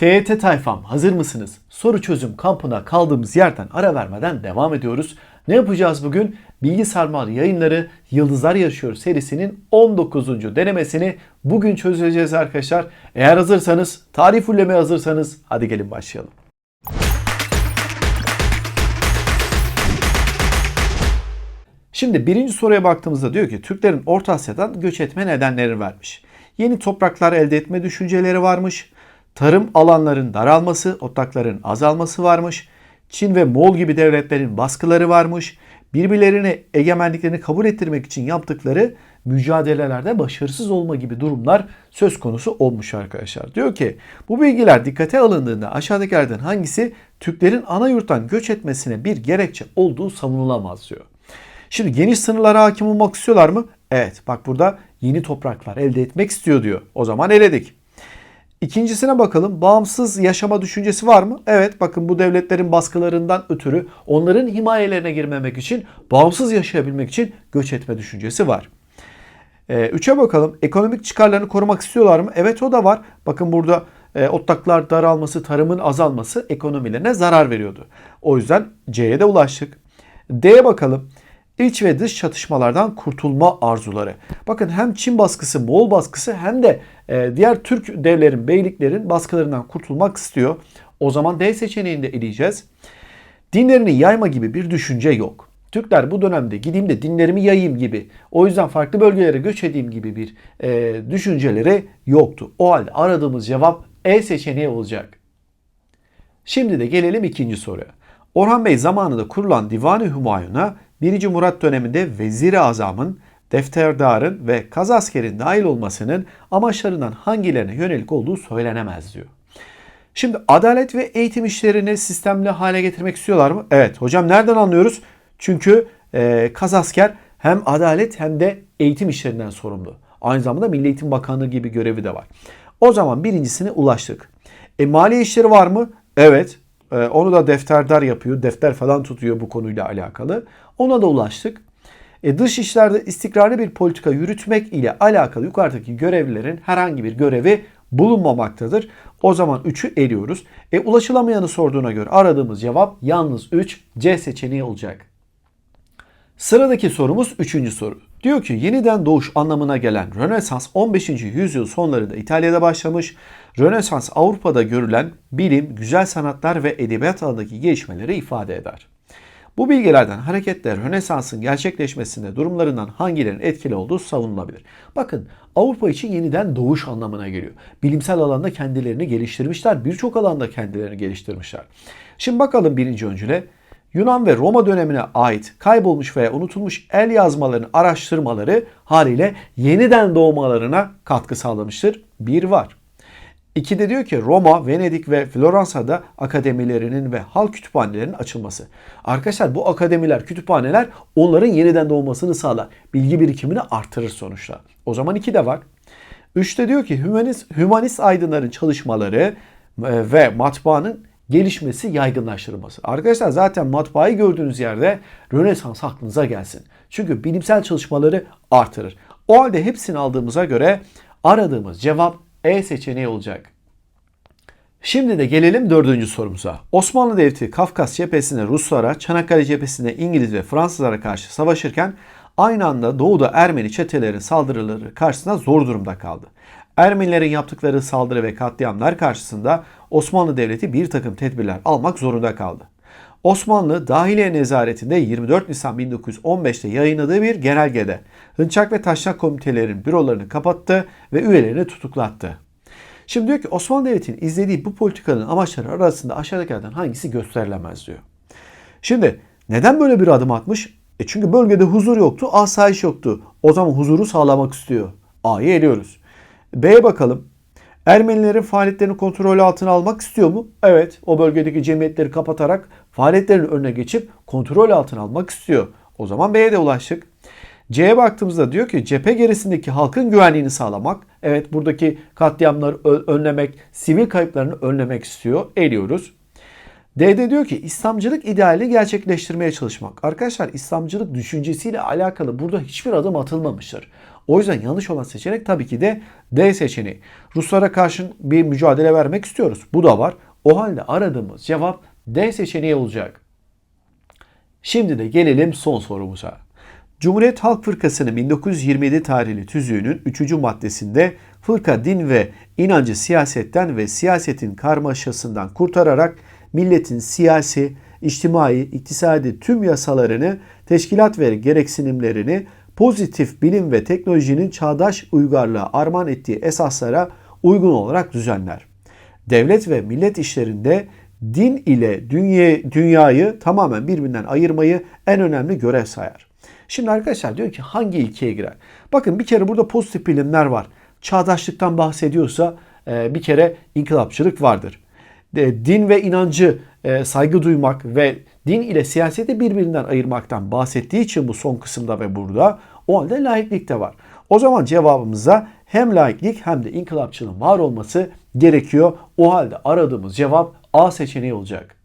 TYT tayfam hazır mısınız? Soru çözüm kampına kaldığımız yerden ara vermeden devam ediyoruz. Ne yapacağız bugün? Bilgi Sarmal yayınları Yıldızlar Yaşıyor serisinin 19. denemesini bugün çözeceğiz arkadaşlar. Eğer hazırsanız, tarih fullemeye hazırsanız hadi gelin başlayalım. Şimdi birinci soruya baktığımızda diyor ki Türklerin Orta Asya'dan göç etme nedenleri vermiş. Yeni topraklar elde etme düşünceleri varmış. Tarım alanların daralması, otlakların azalması varmış. Çin ve Moğol gibi devletlerin baskıları varmış. Birbirlerine egemenliklerini kabul ettirmek için yaptıkları mücadelelerde başarısız olma gibi durumlar söz konusu olmuş arkadaşlar. Diyor ki bu bilgiler dikkate alındığında aşağıdakilerden hangisi Türklerin ana yurttan göç etmesine bir gerekçe olduğu savunulamaz diyor. Şimdi geniş sınırlara hakim olmak istiyorlar mı? Evet bak burada yeni topraklar elde etmek istiyor diyor. O zaman eledik. İkincisine bakalım. Bağımsız yaşama düşüncesi var mı? Evet bakın bu devletlerin baskılarından ötürü onların himayelerine girmemek için, bağımsız yaşayabilmek için göç etme düşüncesi var. Ee, üçe bakalım. Ekonomik çıkarlarını korumak istiyorlar mı? Evet o da var. Bakın burada e, otlaklar daralması, tarımın azalması ekonomilerine zarar veriyordu. O yüzden C'ye de ulaştık. D'ye bakalım. İç ve dış çatışmalardan kurtulma arzuları. Bakın hem Çin baskısı, Moğol baskısı hem de e, diğer Türk devlerin, beyliklerin baskılarından kurtulmak istiyor. O zaman D seçeneğini de eleyeceğiz. Dinlerini yayma gibi bir düşünce yok. Türkler bu dönemde gideyim de dinlerimi yayayım gibi, o yüzden farklı bölgelere göç edeyim gibi bir e, düşünceleri yoktu. O halde aradığımız cevap E seçeneği olacak. Şimdi de gelelim ikinci soruya. Orhan Bey zamanında kurulan Divan-ı Hümayun'a 1. Murat döneminde Vezir-i Azam'ın, defterdarın ve kaz askerin dahil olmasının amaçlarından hangilerine yönelik olduğu söylenemez diyor. Şimdi adalet ve eğitim işlerini sistemli hale getirmek istiyorlar mı? Evet. Hocam nereden anlıyoruz? Çünkü e, kaz asker hem adalet hem de eğitim işlerinden sorumlu. Aynı zamanda Milli Eğitim Bakanlığı gibi görevi de var. O zaman birincisine ulaştık. E, mali işleri var mı? Evet. E, onu da defterdar yapıyor. Defter falan tutuyor bu konuyla alakalı. Ona da ulaştık. E, dış işlerde istikrarlı bir politika yürütmek ile alakalı yukarıdaki görevlilerin herhangi bir görevi bulunmamaktadır. O zaman 3'ü eliyoruz. E, ulaşılamayanı sorduğuna göre aradığımız cevap yalnız 3 C seçeneği olacak. Sıradaki sorumuz 3. soru. Diyor ki yeniden doğuş anlamına gelen Rönesans 15. yüzyıl sonlarında İtalya'da başlamış. Rönesans Avrupa'da görülen bilim, güzel sanatlar ve edebiyat alanındaki gelişmeleri ifade eder. Bu bilgilerden hareketle Rönesans'ın gerçekleşmesinde durumlarından hangilerinin etkili olduğu savunulabilir. Bakın Avrupa için yeniden doğuş anlamına geliyor. Bilimsel alanda kendilerini geliştirmişler. Birçok alanda kendilerini geliştirmişler. Şimdi bakalım birinci öncüle. Yunan ve Roma dönemine ait kaybolmuş veya unutulmuş el yazmalarının araştırmaları haliyle yeniden doğmalarına katkı sağlamıştır. Bir var. İki de diyor ki Roma, Venedik ve Floransa'da akademilerinin ve halk kütüphanelerinin açılması. Arkadaşlar bu akademiler, kütüphaneler onların yeniden doğmasını sağlar. Bilgi birikimini artırır sonuçta. O zaman iki de var. Üçte diyor ki hümanist, hümanist aydınların çalışmaları e, ve matbaanın gelişmesi, yaygınlaştırılması. Arkadaşlar zaten matbaayı gördüğünüz yerde Rönesans aklınıza gelsin. Çünkü bilimsel çalışmaları artırır. O halde hepsini aldığımıza göre aradığımız cevap E seçeneği olacak. Şimdi de gelelim dördüncü sorumuza. Osmanlı Devleti Kafkas cephesinde Ruslara, Çanakkale cephesinde İngiliz ve Fransızlara karşı savaşırken aynı anda doğuda Ermeni çetelerin saldırıları karşısında zor durumda kaldı. Ermenilerin yaptıkları saldırı ve katliamlar karşısında Osmanlı Devleti bir takım tedbirler almak zorunda kaldı. Osmanlı Dahiliye Nezaretinde 24 Nisan 1915'te yayınladığı bir genelgede Hınçak ve Taşnak komitelerin bürolarını kapattı ve üyelerini tutuklattı. Şimdi diyor ki Osmanlı Devleti'nin izlediği bu politikanın amaçları arasında aşağıdakilerden hangisi gösterilemez diyor. Şimdi neden böyle bir adım atmış? E çünkü bölgede huzur yoktu, asayiş yoktu. O zaman huzuru sağlamak istiyor. A'yı eliyoruz. B'ye bakalım. Ermenilerin faaliyetlerini kontrol altına almak istiyor mu? Evet. O bölgedeki cemiyetleri kapatarak faaliyetlerin önüne geçip kontrol altına almak istiyor. O zaman B'ye de ulaştık. C'ye baktığımızda diyor ki cephe gerisindeki halkın güvenliğini sağlamak. Evet buradaki katliamları önlemek, sivil kayıplarını önlemek istiyor. Eliyoruz. D'de diyor ki İslamcılık ideali gerçekleştirmeye çalışmak. Arkadaşlar İslamcılık düşüncesiyle alakalı burada hiçbir adım atılmamıştır. O yüzden yanlış olan seçenek tabii ki de D seçeneği. Ruslara karşı bir mücadele vermek istiyoruz. Bu da var. O halde aradığımız cevap D seçeneği olacak. Şimdi de gelelim son sorumuza. Cumhuriyet Halk Fırkası'nın 1927 tarihli tüzüğünün 3. maddesinde fırka din ve inancı siyasetten ve siyasetin karmaşasından kurtararak milletin siyasi, içtimai, iktisadi tüm yasalarını, teşkilat ve gereksinimlerini pozitif bilim ve teknolojinin çağdaş uygarlığa armağan ettiği esaslara uygun olarak düzenler. Devlet ve millet işlerinde din ile dünya, dünyayı tamamen birbirinden ayırmayı en önemli görev sayar. Şimdi arkadaşlar diyor ki hangi ilkeye girer? Bakın bir kere burada pozitif bilimler var. Çağdaşlıktan bahsediyorsa e, bir kere inkılapçılık vardır. Din ve inancı e, saygı duymak ve din ile siyaseti birbirinden ayırmaktan bahsettiği için bu son kısımda ve burada o halde laiklik de var. O zaman cevabımıza hem laiklik hem de inkılapçılığın var olması gerekiyor. O halde aradığımız cevap A seçeneği olacak.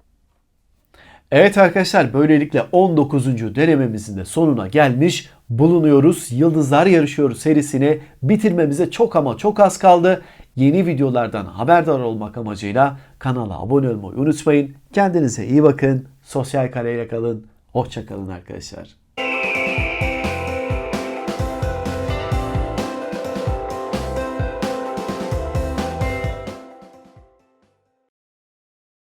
Evet arkadaşlar böylelikle 19. denememizin de sonuna gelmiş bulunuyoruz. Yıldızlar Yarışıyoruz serisini bitirmemize çok ama çok az kaldı. Yeni videolardan haberdar olmak amacıyla kanala abone olmayı unutmayın. Kendinize iyi bakın. Sosyal kareyle kalın. Hoşçakalın arkadaşlar.